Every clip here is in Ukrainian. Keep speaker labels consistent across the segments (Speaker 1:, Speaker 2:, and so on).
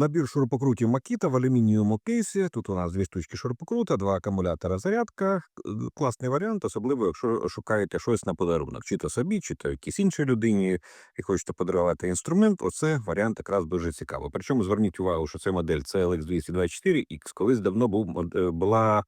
Speaker 1: Набір шурупокрутів Makita в алюмінієвому кейсі. Тут у нас дві штучки шурупокрута, два акумулятора зарядка. Е, Класний варіант, особливо якщо шукаєте щось на подарунок, чи то собі, чи то якійсь іншій людині, і хочете подарувати інструмент. Оце варіант якраз дуже цікавий. Причому зверніть увагу, що це модель CLX 224X. Колись давно був е, була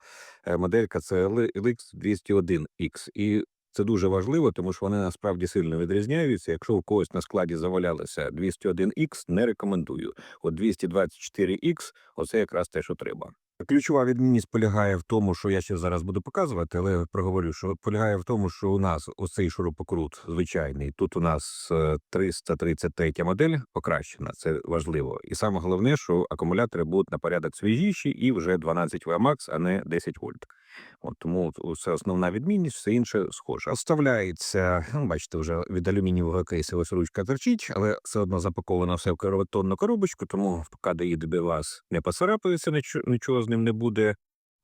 Speaker 1: е, моделька CLX 201X. І це дуже важливо, тому що вони насправді сильно відрізняються. Якщо у когось на складі завалялося 201X, не рекомендую. От 224X – оце якраз те, що треба. Ключова відмінність полягає в тому, що я ще зараз буду показувати, але проговорю, що полягає в тому, що у нас оцей шурупокрут звичайний. Тут у нас е, 333 модель покращена, це важливо. І саме головне, що акумулятори будуть на порядок свіжіші і вже 12 Вмакс, а не 10 вольт. От тому це основна відмінність, все інше схоже. Оставляється, ну, бачите, вже від алюмінієвого кейсу ось ручка торчить, але все одно запаковано все в картонну коробочку, тому поки доїде до вас не поцарапається, нічого, нічого з ним не буде.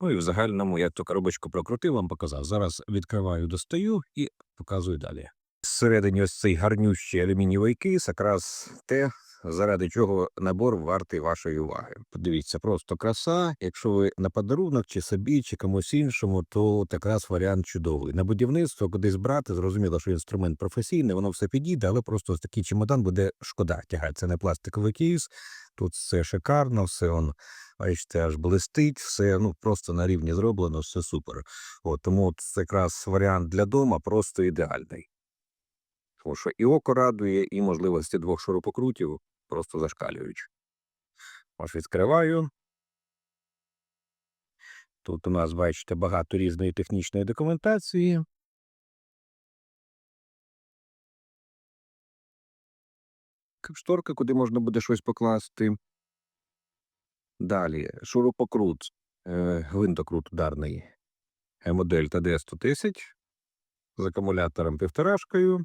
Speaker 1: Ну і в загальному я ту коробочку прокрутив, вам показав. Зараз відкриваю, достаю і показую далі. Всередині ось цей гарнющий алюмінієвий кейс, якраз те, заради чого набор вартий вашої уваги. Подивіться, просто краса. Якщо ви на подарунок, чи собі, чи комусь іншому, то якраз варіант чудовий. На будівництво кудись брати, зрозуміло, що інструмент професійний, воно все підійде, але просто ось такий чемодан буде шкода тягати. Це не пластиковий кейс. Тут все шикарно, все он, бачите, аж блистить, все ну просто на рівні зроблено, все супер. От тому це якраз варіант для дома просто ідеальний. Тому що і око радує, і можливості двох шурупокрутів просто зашкалюють. Ось відкриваю. Тут у нас, бачите, багато різної технічної документації. Шторка, куди можна буде щось покласти. Далі шурупокрут, е, гвинтокрут ударний е, модель ТД 110 з акумулятором півторашкою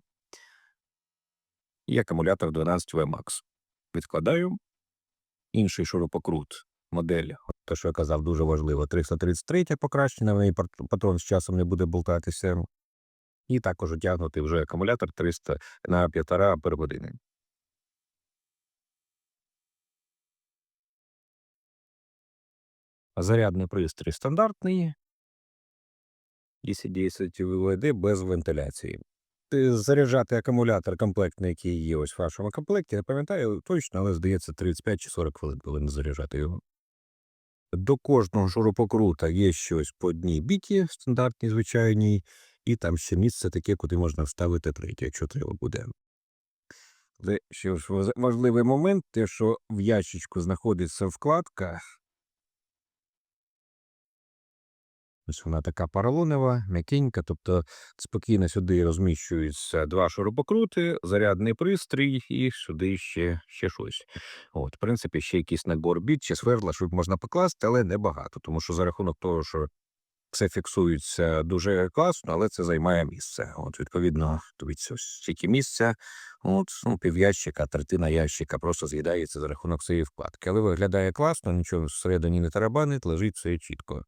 Speaker 1: і акумулятор 12 VMAX. Відкладаю. Інший шурупокрут, модель, те, що я казав, дуже важливо, 333 покращена, в неї патрон з часом не буде болтатися. І також утягнути вже акумулятор 300 на 1,5 ампергодини. Зарядний пристрій стандартний. DC-10 ВВД без вентиляції. Ти заряджати акумулятор комплектний, який є ось в вашому комплекті, не пам'ятаю точно, але здається 35 чи 40 хвилин повинен заряджати його. До кожного шурупокрута є щось по одній біті, стандартній, звичайній, і там ще місце таке, куди можна вставити третє, якщо треба буде. Але ще важливий момент, те, що в ящичку знаходиться вкладка. Ось вона така поролонова, м'якенька, тобто спокійно сюди розміщуються два шурупокрути, зарядний пристрій і сюди ще, ще щось. От, в принципі, ще якийсь набор біт чи свердла, що можна покласти, але небагато, тому що за рахунок того, що все фіксується дуже класно, але це займає місце. От, відповідно, дивіться, ось стільки місця, от, ну, пів'ящика, третина ящика просто з'їдається за рахунок цієї вкладки. Але виглядає класно, нічого всередині не тарабанить, лежить все чітко.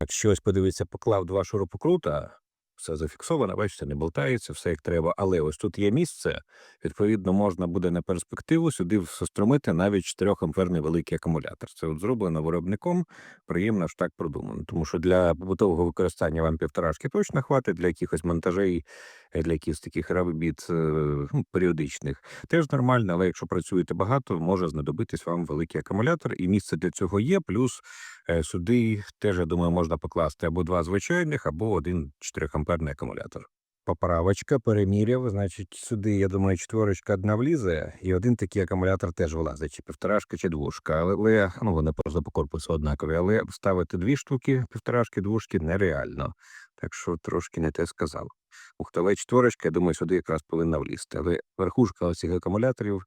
Speaker 1: Якщо ось подивитися, поклав два шурупокрута, все зафіксовано, бачите, не болтається, все як треба. Але ось тут є місце, відповідно, можна буде на перспективу сюди вструмити навіть 4 амперний великий акумулятор. Це от зроблено виробником, приємно ж так продумано. Тому що для побутового використання вам півторашки точно хватить, для якихось монтажей, е, для якихось таких робіт е, ну, періодичних. Теж нормально, але якщо працюєте багато, може знадобитись вам великий акумулятор, і місце для цього є. Плюс Е, Сюди теж, я думаю, можна покласти або два звичайних, або один 4-амперний акумулятор. Поправочка, переміряв, значить, сюди, я думаю, четверочка одна влізе, і один такий акумулятор теж влазить, чи півторашка, чи двушка. Але ну, вони просто по корпусу однакові. Але вставити дві штуки, півторашки, двушки нереально. Так що трошки не те сказав. Ух, але четверочка, я думаю, сюди якраз повинна влізти. Але верхушка оцих акумуляторів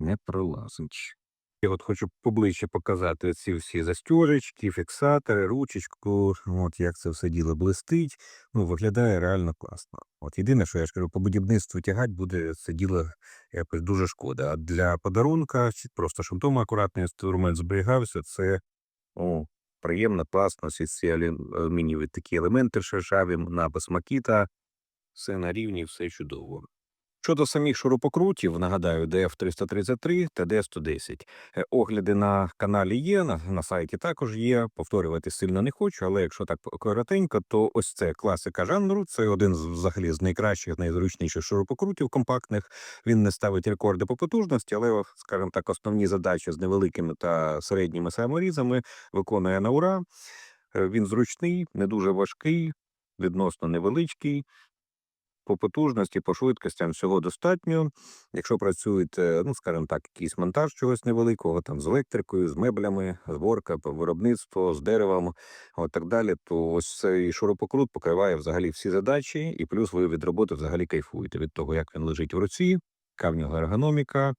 Speaker 1: не пролазить. Я от хочу поближче показати ці всі застіжечки, фіксатори, ручечку, от як це все діло блистить. Ну, виглядає реально класно. От єдине, що я ж кажу, по будівництву тягать буде це діло якось дуже шкода. А для подарунка, просто щоб вдома акуратний інструмент зберігався, це о, приємно, класно. Всі ці алю- алюмінієві такі елементи шершаві, напис Макіта, все на рівні, все чудово. Щодо самих шурупокрутів, нагадаю, DF333 та D110. Е, Огляди на каналі є, на, на сайті також є. Повторювати сильно не хочу, але якщо так коротенько, то ось це класика жанру. Це один з взагалі з найкращих, найзручніших шурупокрутів компактних. Він не ставить рекорди по потужності, але, скажімо так, основні задачі з невеликими та середніми саморізами виконує на ура. Е, Він зручний, не дуже важкий, відносно невеличкий. По потужності, по швидкостям всього достатньо. Якщо працюєте, ну скажімо так, якийсь монтаж чогось невеликого, там з електрикою, з меблями, зборка, виробництво, з деревом, от так далі, то ось цей шурупокрут покриває взагалі всі задачі, і плюс ви від роботи взагалі кайфуєте від того, як він лежить в руці, яка в нього ергономіка,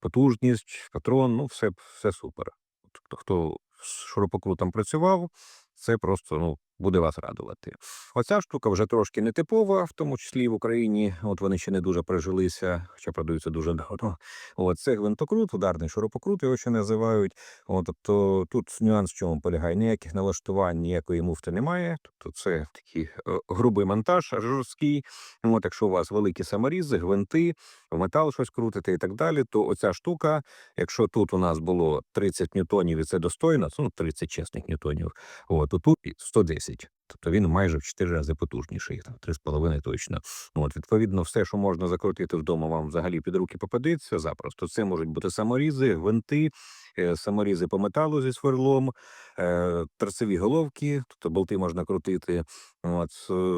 Speaker 1: потужність, патрон, ну все, все супер. Тобто, хто з шурупокрутом працював, це просто ну, буде вас радувати. Оця штука вже трошки нетипова, в тому числі і в Україні. От вони ще не дуже прижилися, хоча продаються дуже давно. От це гвинтокрут, ударний шурупокрут, його ще називають. От, тобто тут нюанс в чому полягає. Ніяких налаштувань, ніякої муфти немає. Тобто це такий е, грубий монтаж, жорсткий. От, якщо у вас великі саморізи, гвинти, в метал щось крутите і так далі, то оця штука, якщо тут у нас було 30 ньютонів, і це достойно, ну 30 чесних ньютонів, от, то тут 110. Тобто він майже в 4 рази потужніший, там 3,5 точно. От, відповідно, все, що можна закрутити вдома, вам взагалі під руки попадеться запросто. Це можуть бути саморізи, гвинти, е, саморізи по металу зі сверлом, е, торцеві головки, тобто болти можна крутити. От,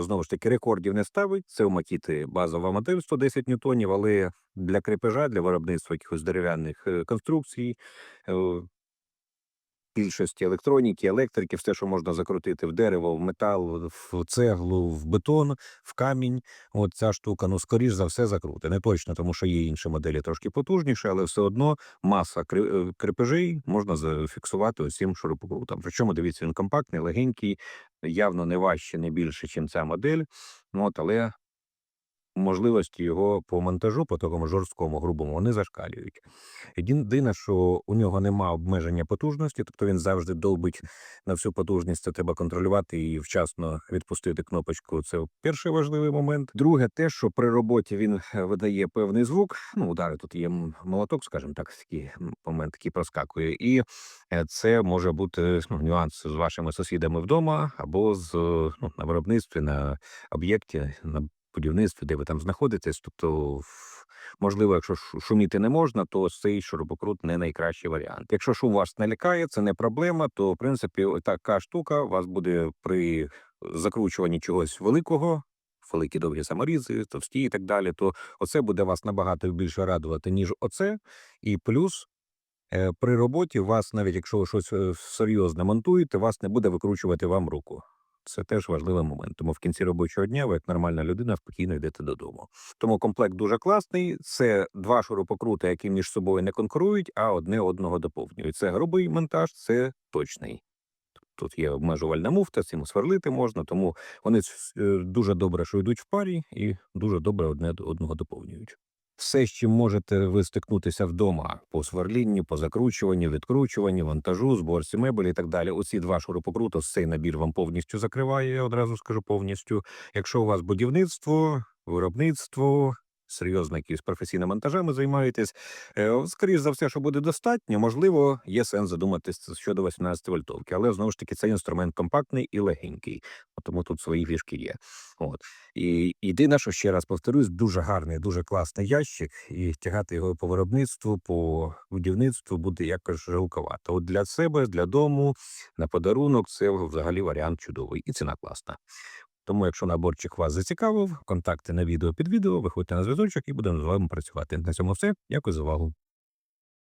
Speaker 1: знову ж таки, рекордів не ставить. Це у Макіти базова модель 110 ньютонів, але для крепежа, для виробництва якихось дерев'яних е, конструкцій. Більшості електроніки, електрики, все, що можна закрутити в дерево, в метал, в цеглу, в бетон, в камінь. От ця штука, ну скоріш за все, закрути. Не точно, тому що є інші моделі трошки потужніші, але все одно маса е, крепежей можна зафіксувати цим шурупокрутом. Причому дивіться, він компактний, легенький, явно не важче, не більше, ніж ця модель. От, але можливості його по монтажу, по такому жорсткому, грубому, вони зашкалюють. Єдине, що у нього нема обмеження потужності, тобто він завжди долбить на всю потужність. Це треба контролювати і вчасно відпустити кнопочку. Це перший важливий момент. Друге, те, що при роботі він е, видає певний звук. Ну, удари тут є молоток, скажімо так, такий момент такий проскакує, і е, це може бути ну, нюанс з вашими сусідами вдома або з ну, на виробництві, на об'єкті, на будівництві, де ви там знаходитесь. Тобто, можливо, якщо шуміти не можна, то цей шурупокрут не найкращий варіант. Якщо шум вас не лякає, це не проблема, то в принципі така штука вас буде при закручуванні чогось великого. Великі довгі саморізи, товсті і так далі, то оце буде вас набагато більше радувати, ніж оце. І плюс е, при роботі вас, навіть якщо ви щось е, серйозне монтуєте, вас не буде викручувати вам руку. Це теж важливий момент. Тому в кінці робочого дня ви, як нормальна людина, спокійно йдете додому. Тому комплект дуже класний. Це два шурупокрути, які між собою не конкурують, а одне одного доповнюють. Це грубий монтаж, це точний. Тут є обмежувальна муфта, цим сверлити можна, тому вони е, дуже добре, що йдуть в парі, і дуже добре одне одного доповнюють. Все, з чим можете ви стикнутися вдома по сверлінню, по закручуванні, відкручуванні, вантажу, зборці мебелі і так далі. Оці два шурупокрути, цей набір вам повністю закриває, я одразу скажу повністю. Якщо у вас будівництво, виробництво, серйозно якісь професійними монтажами займаєтесь, е, скоріш за все, що буде достатньо, можливо, є сенс задуматися щодо 18 вольтовки, але знову ж таки цей інструмент компактний і легенький, тому тут свої фішки є. От. І єдине, що ще раз повторюсь, дуже гарний, дуже класний ящик, і тягати його по виробництву, по будівництву буде якось жалковато. От для себе, для дому, на подарунок, це взагалі варіант чудовий, і ціна класна. Тому, якщо наборчик вас зацікавив, контакти на відео під відео, виходьте на зв'язочок і будемо з вами працювати. На цьому все. Дякую за увагу.